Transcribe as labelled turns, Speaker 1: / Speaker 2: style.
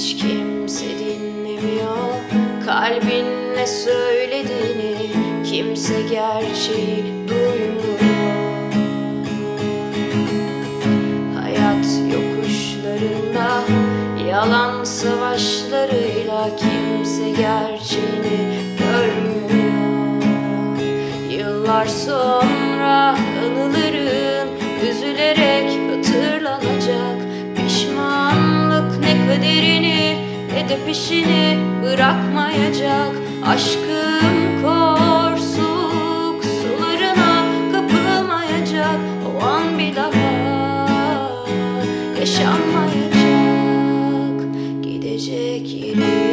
Speaker 1: hiç kimse dinlemiyor. Kalbin ne söylediğini kimse gerçeği duymuyor. Hayat yokuşlarında yalan savaşlarıyla kimse gerçeğini görmüyor. Yıllar sonra anıların ne de peşini bırakmayacak. Aşkım korsuk sularına kapılmayacak. O an bir daha yaşanmayacak. Gidecek yerin